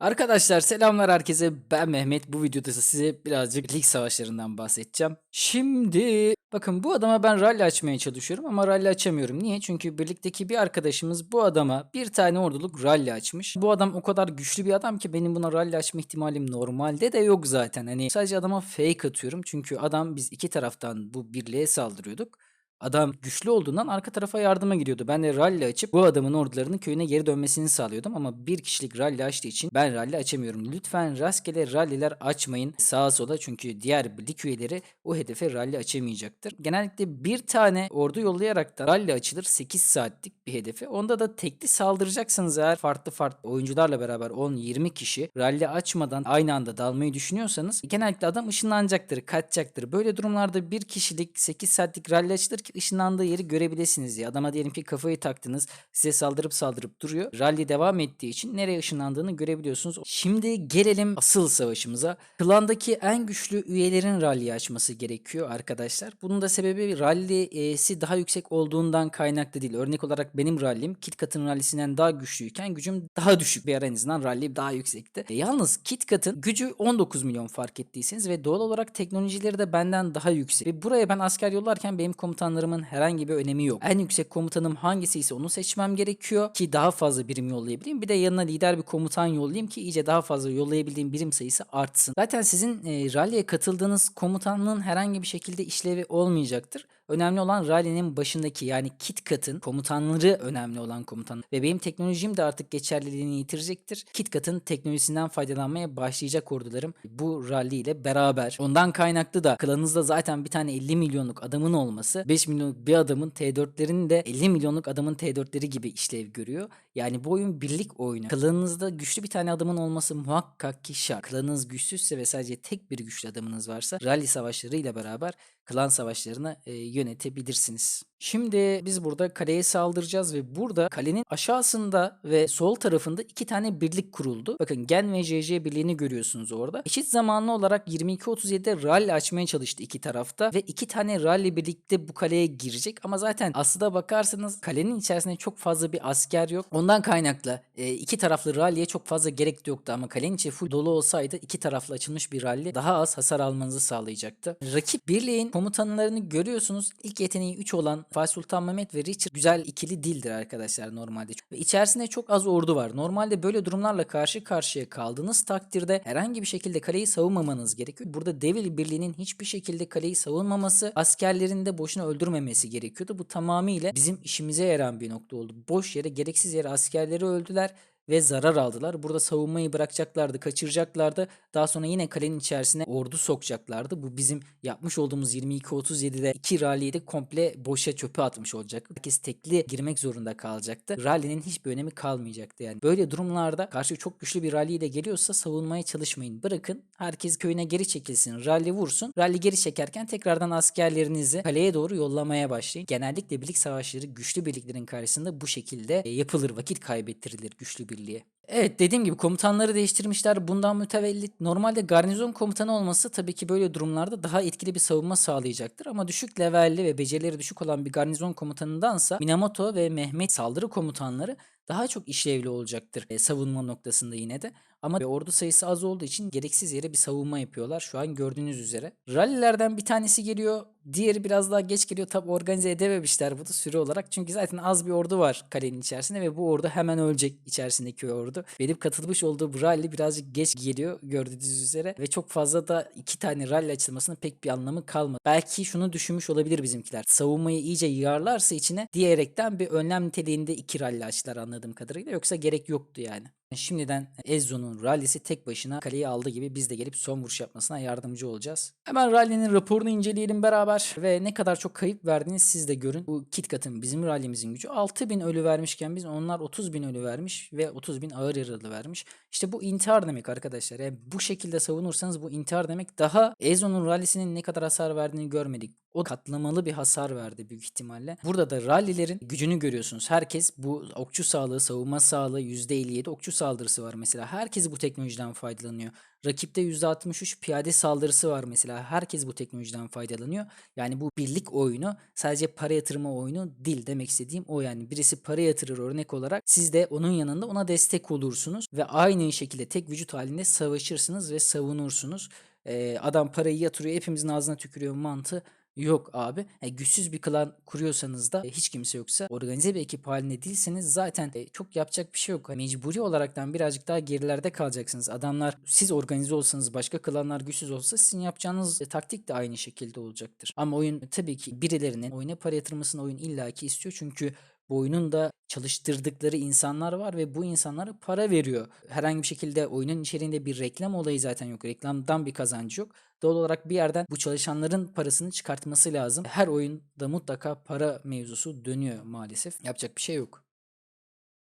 Arkadaşlar selamlar herkese. Ben Mehmet. Bu videoda size birazcık lig savaşlarından bahsedeceğim. Şimdi bakın bu adama ben rally açmaya çalışıyorum ama rally açamıyorum. Niye? Çünkü birlikteki bir arkadaşımız bu adama bir tane orduluk rally açmış. Bu adam o kadar güçlü bir adam ki benim buna rally açma ihtimalim normalde de yok zaten. Hani sadece adama fake atıyorum. Çünkü adam biz iki taraftan bu birliğe saldırıyorduk. Adam güçlü olduğundan arka tarafa yardıma gidiyordu. Ben de rally açıp bu adamın ordularının köyüne geri dönmesini sağlıyordum. Ama bir kişilik rally açtığı için ben rally açamıyorum. Lütfen rastgele rally'ler açmayın sağa sola çünkü diğer lig üyeleri o hedefe rally açamayacaktır. Genellikle bir tane ordu yollayarak da rally açılır 8 saatlik bir hedefe. Onda da tekli saldıracaksınız eğer farklı farklı oyuncularla beraber 10-20 kişi rally açmadan aynı anda dalmayı düşünüyorsanız genellikle adam ışınlanacaktır, kaçacaktır. Böyle durumlarda bir kişilik 8 saatlik rally açılır ki ışınlandığı yeri görebilirsiniz diye. Adama diyelim ki kafayı taktınız size saldırıp saldırıp duruyor. Rally devam ettiği için nereye ışınlandığını görebiliyorsunuz. Şimdi gelelim asıl savaşımıza. Klandaki en güçlü üyelerin rally açması gerekiyor arkadaşlar. Bunun da sebebi rally'si daha yüksek olduğundan kaynaklı değil. Örnek olarak benim rally'm KitKat'ın rallisinden daha güçlüyken gücüm daha düşük. Bir ara en azından rally daha yüksekti. E, yalnız KitKat'ın gücü 19 milyon fark ettiyseniz ve doğal olarak teknolojileri de benden daha yüksek. Ve buraya ben asker yollarken benim komutanlarımın herhangi bir önemi yok. En yüksek komutanım hangisi ise onu seçmem gerekiyor ki daha fazla birim yollayabileyim. Bir de yanına lider bir komutan yollayayım ki iyice daha fazla yollayabildiğim birim sayısı artsın. Zaten sizin e, rally'e katıldığınız komutanlığın herhangi bir şekilde işlevi olmayacaktır. Önemli olan rally'nin başındaki yani KitKat'ın komutanları önemli olan komutan. Ve benim teknolojim de artık geçerliliğini yitirecektir. KitKat'ın teknolojisinden faydalanmaya başlayacak ordularım bu rally ile beraber. Ondan kaynaklı da klanınızda zaten bir tane 50 milyonluk adamın olması 5 milyonluk bir adamın T4'lerin de 50 milyonluk adamın T4'leri gibi işlev görüyor. Yani bu oyun birlik oyunu. Klanınızda güçlü bir tane adamın olması muhakkak ki şart. Klanınız güçsüzse ve sadece tek bir güçlü adamınız varsa rally savaşlarıyla beraber klan savaşlarını e, yönetebilirsiniz. Şimdi biz burada kaleye saldıracağız ve burada kalenin aşağısında ve sol tarafında iki tane birlik kuruldu. Bakın Gen ve JJ birliğini görüyorsunuz orada. Eşit zamanlı olarak 22-37'de rally açmaya çalıştı iki tarafta ve iki tane rally birlikte bu kaleye girecek ama zaten aslında bakarsanız kalenin içerisinde çok fazla bir asker yok. Ondan kaynaklı e, iki taraflı rally'e çok fazla gerek yoktu ama kalenin içi full dolu olsaydı iki taraflı açılmış bir rally daha az hasar almanızı sağlayacaktı. Rakip birliğin komutanlarını görüyorsunuz. İlk yeteneği 3 olan Fatih Sultan Mehmet ve Richard güzel ikili dildir arkadaşlar normalde. Ve içerisinde çok az ordu var. Normalde böyle durumlarla karşı karşıya kaldığınız takdirde herhangi bir şekilde kaleyi savunmamanız gerekiyor. Burada Devil Birliği'nin hiçbir şekilde kaleyi savunmaması, askerlerini de boşuna öldürmemesi gerekiyordu. Bu tamamıyla bizim işimize yarayan bir nokta oldu. Boş yere, gereksiz yere askerleri öldüler ve zarar aldılar. Burada savunmayı bırakacaklardı, kaçıracaklardı. Daha sonra yine kalenin içerisine ordu sokacaklardı. Bu bizim yapmış olduğumuz 22-37'de iki rally'yi de komple boşa çöpe atmış olacak. Herkes tekli girmek zorunda kalacaktı. Rally'nin hiçbir önemi kalmayacaktı yani. Böyle durumlarda karşı çok güçlü bir rally de geliyorsa savunmaya çalışmayın. Bırakın herkes köyüne geri çekilsin. Rally vursun. Rally geri çekerken tekrardan askerlerinizi kaleye doğru yollamaya başlayın. Genellikle birlik savaşları güçlü birliklerin karşısında bu şekilde e, yapılır. Vakit kaybettirilir güçlü birliğe. Evet dediğim gibi komutanları değiştirmişler. Bundan mütevellit normalde garnizon komutanı olması tabii ki böyle durumlarda daha etkili bir savunma sağlayacaktır. Ama düşük levelli ve becerileri düşük olan bir garnizon komutanındansa Minamoto ve Mehmet saldırı komutanları daha çok işlevli olacaktır e, savunma noktasında yine de. Ama ordu sayısı az olduğu için gereksiz yere bir savunma yapıyorlar şu an gördüğünüz üzere. Rallilerden bir tanesi geliyor. Diğeri biraz daha geç geliyor. Tabi organize edememişler bu da süre olarak. Çünkü zaten az bir ordu var kalenin içerisinde ve bu ordu hemen ölecek içerisindeki ordu. Benim katılmış olduğu bu rally birazcık geç geliyor gördüğünüz üzere. Ve çok fazla da iki tane rally açılmasının pek bir anlamı kalmadı. Belki şunu düşünmüş olabilir bizimkiler. Savunmayı iyice yığarlarsa içine diyerekten bir önlem niteliğinde iki rally açtılar anladığım kadarıyla. Yoksa gerek yoktu yani. Şimdiden Ezzo'nun rallisi tek başına kaleyi aldı gibi biz de gelip son vuruş yapmasına yardımcı olacağız. Hemen rallinin raporunu inceleyelim beraber ve ne kadar çok kayıp verdiğini siz de görün. Bu KitKat'ın bizim rallimizin gücü 6000 ölü vermişken biz onlar 30 bin ölü vermiş ve 30 bin ağır yaralı vermiş. İşte bu intihar demek arkadaşlar. Yani bu şekilde savunursanız bu intihar demek. Daha Ezzo'nun rallisinin ne kadar hasar verdiğini görmedik. O katlamalı bir hasar verdi büyük ihtimalle. Burada da rallilerin gücünü görüyorsunuz. Herkes bu okçu sağlığı, savunma sağlığı %57, okçu saldırısı var mesela. Herkes bu teknolojiden faydalanıyor. Rakipte %63 piyade saldırısı var mesela. Herkes bu teknolojiden faydalanıyor. Yani bu birlik oyunu sadece para yatırma oyunu değil demek istediğim o yani. Birisi para yatırır örnek olarak siz de onun yanında ona destek olursunuz ve aynı şekilde tek vücut halinde savaşırsınız ve savunursunuz. Ee, adam parayı yatırıyor hepimizin ağzına tükürüyor mantığı Yok abi. E, güçsüz bir klan kuruyorsanız da e, hiç kimse yoksa organize bir ekip halinde değilseniz zaten e, çok yapacak bir şey yok. Mecburi olaraktan birazcık daha gerilerde kalacaksınız. Adamlar siz organize olsanız başka klanlar güçsüz olsa sizin yapacağınız taktik de aynı şekilde olacaktır. Ama oyun tabii ki birilerinin oyuna para yatırmasını oyun illaki istiyor. Çünkü oyunun da çalıştırdıkları insanlar var ve bu insanlara para veriyor. Herhangi bir şekilde oyunun içeriğinde bir reklam olayı zaten yok. Reklamdan bir kazancı yok. Doğal olarak bir yerden bu çalışanların parasını çıkartması lazım. Her oyunda mutlaka para mevzusu dönüyor maalesef. Yapacak bir şey yok.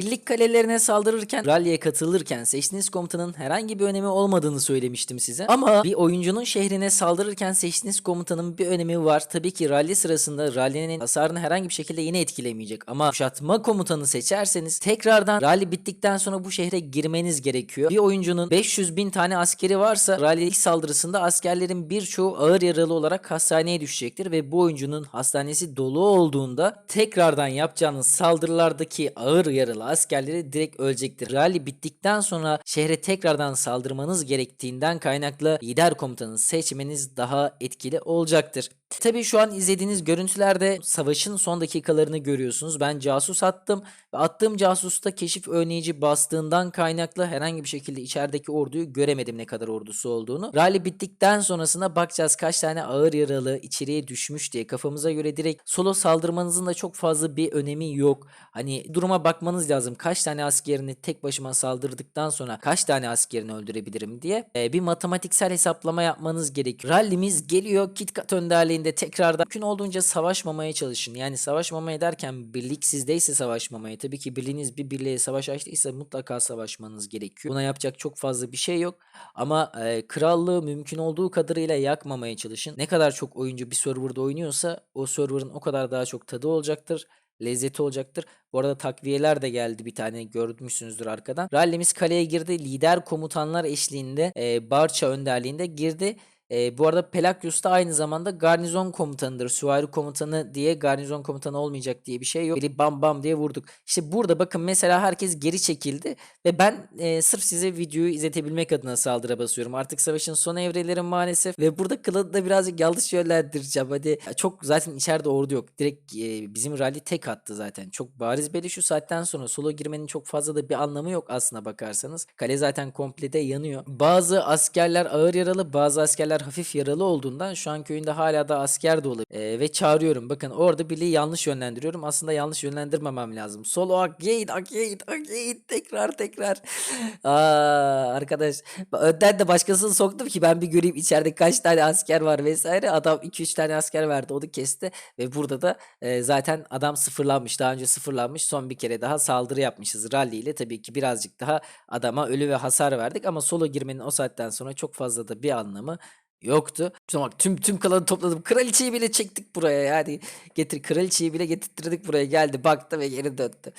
Birlik kalelerine saldırırken, ralliye katılırken seçtiğiniz komutanın herhangi bir önemi olmadığını söylemiştim size. Ama bir oyuncunun şehrine saldırırken seçtiğiniz komutanın bir önemi var. Tabii ki rally sırasında rallinin hasarını herhangi bir şekilde yine etkilemeyecek. Ama kuşatma komutanı seçerseniz tekrardan rally bittikten sonra bu şehre girmeniz gerekiyor. Bir oyuncunun 500 bin tane askeri varsa rally ilk saldırısında askerlerin birçoğu ağır yaralı olarak hastaneye düşecektir ve bu oyuncunun hastanesi dolu olduğunda tekrardan yapacağınız saldırılardaki ağır yaralı askerleri direkt ölecektir. Rally bittikten sonra şehre tekrardan saldırmanız gerektiğinden kaynaklı lider komutanı seçmeniz daha etkili olacaktır. Tabii şu an izlediğiniz görüntülerde savaşın son dakikalarını görüyorsunuz. Ben casus attım ve attığım casusta keşif önleyici bastığından kaynaklı herhangi bir şekilde içerideki orduyu göremedim ne kadar ordusu olduğunu. Rally bittikten sonrasında bakacağız kaç tane ağır yaralı içeriye düşmüş diye kafamıza göre direkt solo saldırmanızın da çok fazla bir önemi yok. Hani duruma bakmanız lazım. Kaç tane askerini tek başıma saldırdıktan sonra kaç tane askerini öldürebilirim diye e, bir matematiksel hesaplama yapmanız gerekiyor. Rallimiz geliyor. KitKat önderliğinde tekrardan mümkün olduğunca savaşmamaya çalışın. Yani savaşmamaya derken birlik sizdeyse savaşmamaya. Tabii ki birliğiniz bir birliğe savaş açtıysa mutlaka savaşmanız gerekiyor. Buna yapacak çok fazla bir şey yok. Ama e, krallığı mümkün olduğu kadarıyla yakmamaya çalışın. Ne kadar çok oyuncu bir serverda oynuyorsa o serverın o kadar daha çok tadı olacaktır lezzeti olacaktır. Bu arada takviyeler de geldi bir tane görmüşsünüzdür arkadan. Rallimiz kaleye girdi. Lider komutanlar eşliğinde e, Barça önderliğinde girdi. E, bu arada Pelagius da aynı zamanda garnizon komutanıdır. Süvari komutanı diye garnizon komutanı olmayacak diye bir şey yok. Biri bam bam diye vurduk. İşte burada bakın mesela herkes geri çekildi ve ben e, sırf size videoyu izletebilmek adına saldırı basıyorum. Artık savaşın son evreleri maalesef ve burada Kılı'da da birazcık yanlış yönlendireceğim. Hadi çok zaten içeride ordu yok. Direkt e, bizim rally tek attı zaten. Çok bariz belli şu saatten sonra solo girmenin çok fazla da bir anlamı yok aslına bakarsanız. Kale zaten komplede yanıyor. Bazı askerler ağır yaralı, bazı askerler hafif yaralı olduğundan şu an köyünde hala da asker de olabilir. Ee, ve çağırıyorum. Bakın orada birliği yanlış yönlendiriyorum. Aslında yanlış yönlendirmemem lazım. Solo again, again, again. Tekrar tekrar. Aa, arkadaş önden de başkasını soktum ki ben bir göreyim içeride kaç tane asker var vesaire. Adam 2-3 tane asker verdi. Onu kesti. Ve burada da e, zaten adam sıfırlanmış. Daha önce sıfırlanmış. Son bir kere daha saldırı yapmışız. Rally ile tabii ki birazcık daha adama ölü ve hasar verdik. Ama solo girmenin o saatten sonra çok fazla da bir anlamı Yoktu. Bak tüm tüm klanı topladım. Kraliçeyi bile çektik buraya yani. Getir kraliçeyi bile getirttirdik buraya. Geldi baktı ve geri döndü.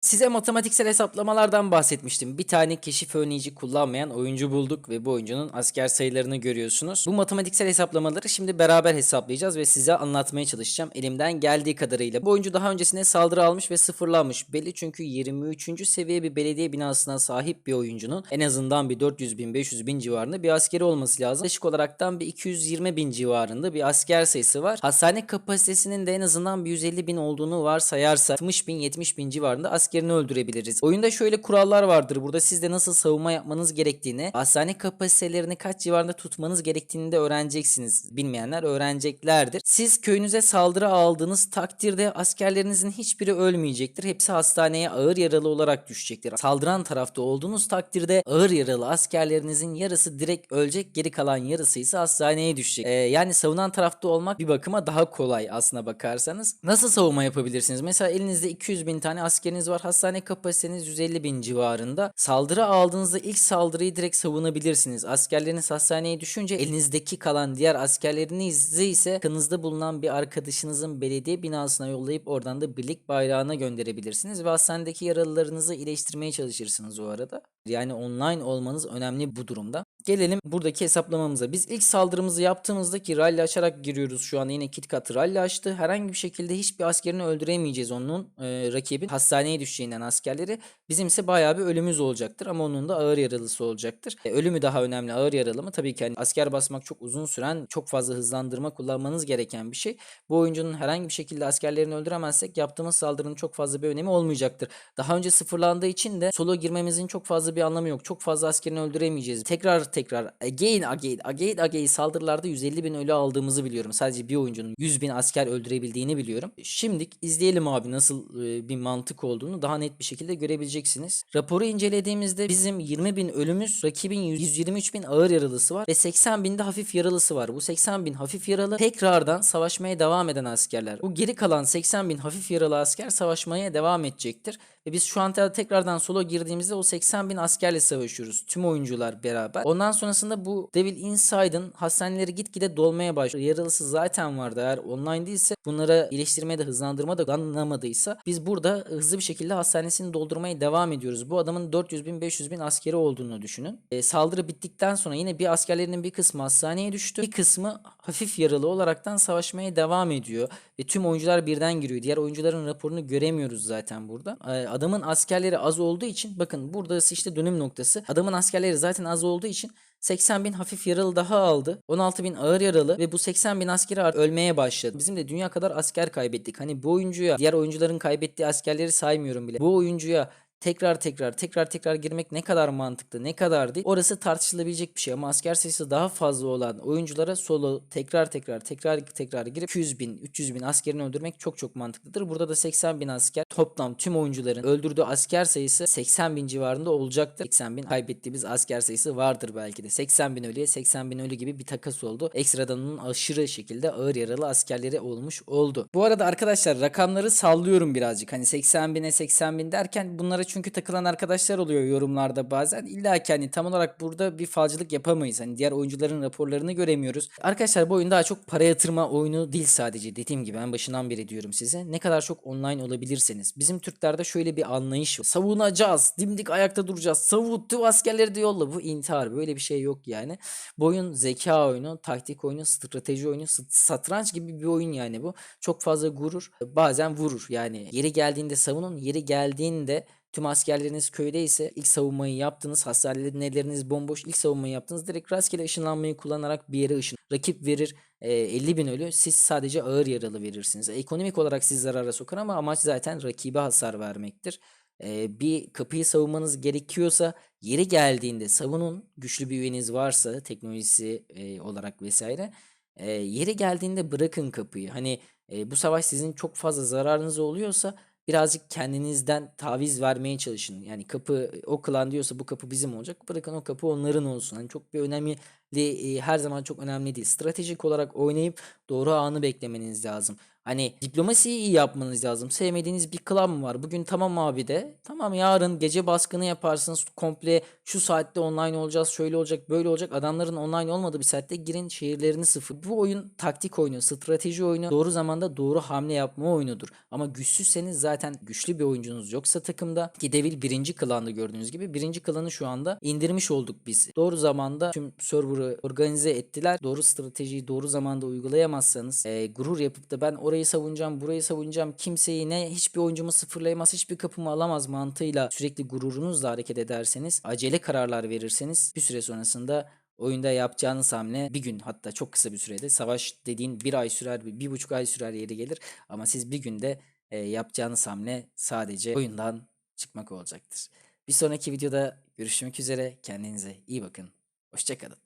Size matematiksel hesaplamalardan bahsetmiştim. Bir tane keşif önleyici kullanmayan oyuncu bulduk ve bu oyuncunun asker sayılarını görüyorsunuz. Bu matematiksel hesaplamaları şimdi beraber hesaplayacağız ve size anlatmaya çalışacağım elimden geldiği kadarıyla. Bu oyuncu daha öncesinde saldırı almış ve sıfırlanmış. Belli çünkü 23. seviye bir belediye binasına sahip bir oyuncunun en azından bir 400 bin 500 bin civarında bir askeri olması lazım. Yaklaşık olaraktan bir 220 bin civarında bir asker sayısı var. Hastane kapasitesinin de en azından bir 150 bin olduğunu varsayarsa 60 bin 70 bin civarında asker askerini öldürebiliriz. Oyunda şöyle kurallar vardır. Burada siz de nasıl savunma yapmanız gerektiğini, hastane kapasitelerini kaç civarında tutmanız gerektiğini de öğreneceksiniz. Bilmeyenler öğreneceklerdir. Siz köyünüze saldırı aldığınız takdirde askerlerinizin hiçbiri ölmeyecektir. Hepsi hastaneye ağır yaralı olarak düşecektir. Saldıran tarafta olduğunuz takdirde ağır yaralı askerlerinizin yarısı direkt ölecek. Geri kalan yarısı ise hastaneye düşecek. Ee, yani savunan tarafta olmak bir bakıma daha kolay aslına bakarsanız. Nasıl savunma yapabilirsiniz? Mesela elinizde 200 bin tane askeriniz var var. Hastane kapasiteniz 150 bin civarında. Saldırı aldığınızda ilk saldırıyı direkt savunabilirsiniz. Askerleriniz hastaneye düşünce elinizdeki kalan diğer askerlerinizi ise yakınızda bulunan bir arkadaşınızın belediye binasına yollayıp oradan da birlik bayrağına gönderebilirsiniz. Ve hastanedeki yaralılarınızı iyileştirmeye çalışırsınız o arada. Yani online olmanız önemli bu durumda. Gelelim buradaki hesaplamamıza. Biz ilk saldırımızı yaptığımızda ki rally açarak giriyoruz şu an yine KitKat rally açtı. Herhangi bir şekilde hiçbir askerini öldüremeyeceğiz onun e, rakibin hastaneye düşeceğinden askerleri. Bizim ise bayağı bir ölümümüz olacaktır ama onun da ağır yaralısı olacaktır. E, ölümü daha önemli ağır yaralı mı? Tabii ki hani asker basmak çok uzun süren çok fazla hızlandırma kullanmanız gereken bir şey. Bu oyuncunun herhangi bir şekilde askerlerini öldüremezsek yaptığımız saldırının çok fazla bir önemi olmayacaktır. Daha önce sıfırlandığı için de solo girmemizin çok fazla bir anlamı yok. Çok fazla askerini öldüremeyeceğiz. Tekrar tekrar again again again again saldırılarda 150 bin ölü aldığımızı biliyorum. Sadece bir oyuncunun 100 bin asker öldürebildiğini biliyorum. Şimdi izleyelim abi nasıl e, bir mantık olduğunu daha net bir şekilde görebileceksiniz. Raporu incelediğimizde bizim 20 bin ölümüz, rakibin 123 bin ağır yaralısı var ve 80 bin de hafif yaralısı var. Bu 80 bin hafif yaralı tekrardan savaşmaya devam eden askerler. Bu geri kalan 80 bin hafif yaralı asker savaşmaya devam edecektir. Ve biz şu an te- tekrardan solo girdiğimizde o 80 bin askerle savaşıyoruz. Tüm oyuncular beraber. Ondan sonrasında bu Devil Inside'ın hastaneleri gitgide dolmaya başlıyor. Yaralısı zaten vardı. Eğer online değilse bunlara iyileştirmeye de hızlandırma da anlamadıysa biz burada hızlı bir şekilde hastanesini doldurmaya devam ediyoruz. Bu adamın 400 bin 500 bin askeri olduğunu düşünün. E, saldırı bittikten sonra yine bir askerlerinin bir kısmı hastaneye düştü. Bir kısmı hafif yaralı olaraktan savaşmaya devam ediyor. Ve tüm oyuncular birden giriyor. Diğer oyuncuların raporunu göremiyoruz zaten burada. E, adamın askerleri az olduğu için bakın burası işte dönüm noktası. Adamın askerleri zaten az olduğu için 80 bin hafif yaralı daha aldı. 16 bin ağır yaralı ve bu 80 bin askeri ölmeye başladı. Bizim de dünya kadar asker kaybettik. Hani bu oyuncuya diğer oyuncuların kaybettiği askerleri saymıyorum bile. Bu oyuncuya tekrar tekrar tekrar tekrar girmek ne kadar mantıklı ne kadar değil orası tartışılabilecek bir şey ama asker sayısı daha fazla olan oyunculara solo tekrar tekrar tekrar tekrar girip 200 bin 300 bin askerini öldürmek çok çok mantıklıdır. Burada da 80 bin asker toplam tüm oyuncuların öldürdüğü asker sayısı 80 bin civarında olacaktır. 80 bin kaybettiğimiz asker sayısı vardır belki de. 80 bin ölüye 80 bin ölü gibi bir takas oldu. Ekstradan aşırı şekilde ağır yaralı askerleri olmuş oldu. Bu arada arkadaşlar rakamları sallıyorum birazcık. Hani 80 bine 80 bin derken bunlara çünkü takılan arkadaşlar oluyor yorumlarda bazen. İlla ki hani tam olarak burada bir falcılık yapamayız. Hani diğer oyuncuların raporlarını göremiyoruz. Arkadaşlar bu oyun daha çok para yatırma oyunu değil sadece. Dediğim gibi ben başından beri diyorum size. Ne kadar çok online olabilirseniz. Bizim Türklerde şöyle bir anlayış var. Savunacağız. Dimdik ayakta duracağız. Savun tüm askerleri de yolla. Bu intihar. Böyle bir şey yok yani. Bu oyun zeka oyunu, taktik oyunu, strateji oyunu, satranç gibi bir oyun yani bu. Çok fazla gurur. Bazen vurur. Yani yeri geldiğinde savunun. Yeri geldiğinde Tüm askerleriniz köyde ise ilk savunmayı yaptınız. Hastaneleriniz bomboş. ilk savunmayı yaptınız. Direkt rastgele ışınlanmayı kullanarak bir yere ışın. Rakip verir e, 50 bin ölü. Siz sadece ağır yaralı verirsiniz. Ekonomik olarak siz zarara sokar ama amaç zaten rakibe hasar vermektir. E, bir kapıyı savunmanız gerekiyorsa yeri geldiğinde savunun. Güçlü bir üyeniz varsa teknolojisi e, olarak vesaire. E, yeri geldiğinde bırakın kapıyı. Hani e, bu savaş sizin çok fazla zararınız oluyorsa birazcık kendinizden taviz vermeye çalışın. Yani kapı o klan diyorsa bu kapı bizim olacak. Bırakın o kapı onların olsun. Hani çok bir önemli e, her zaman çok önemli değil. Stratejik olarak oynayıp doğru anı beklemeniz lazım. Hani diplomasiyi iyi yapmanız lazım. Sevmediğiniz bir klan mı var? Bugün tamam abi de. Tamam yarın gece baskını yaparsınız. Komple şu saatte online olacağız. Şöyle olacak böyle olacak. Adamların online olmadığı bir saatte girin şehirlerini sıfır. Bu oyun taktik oyunu, strateji oyunu. Doğru zamanda doğru hamle yapma oyunudur. Ama güçsüzseniz zaten güçlü bir oyuncunuz yoksa takımda ki Devil birinci klanda gördüğünüz gibi birinci klanı şu anda indirmiş olduk biz. Doğru zamanda tüm server'ı organize ettiler. Doğru stratejiyi doğru zamanda uygulayamazsanız e, gurur yapıp da ben orayı savunacağım, burayı savunacağım. Kimseyi ne hiçbir oyuncumu sıfırlayamaz, hiçbir kapımı alamaz mantığıyla sürekli gururunuzla hareket ederseniz, acele kararlar verirseniz bir süre sonrasında oyunda yapacağınız hamle bir gün hatta çok kısa bir sürede savaş dediğin bir ay sürer, bir buçuk ay sürer yeri gelir ama siz bir günde e, yapacağınız hamle sadece oyundan çıkmak olacaktır. Bir sonraki videoda görüşmek üzere. Kendinize iyi bakın. Hoşçakalın.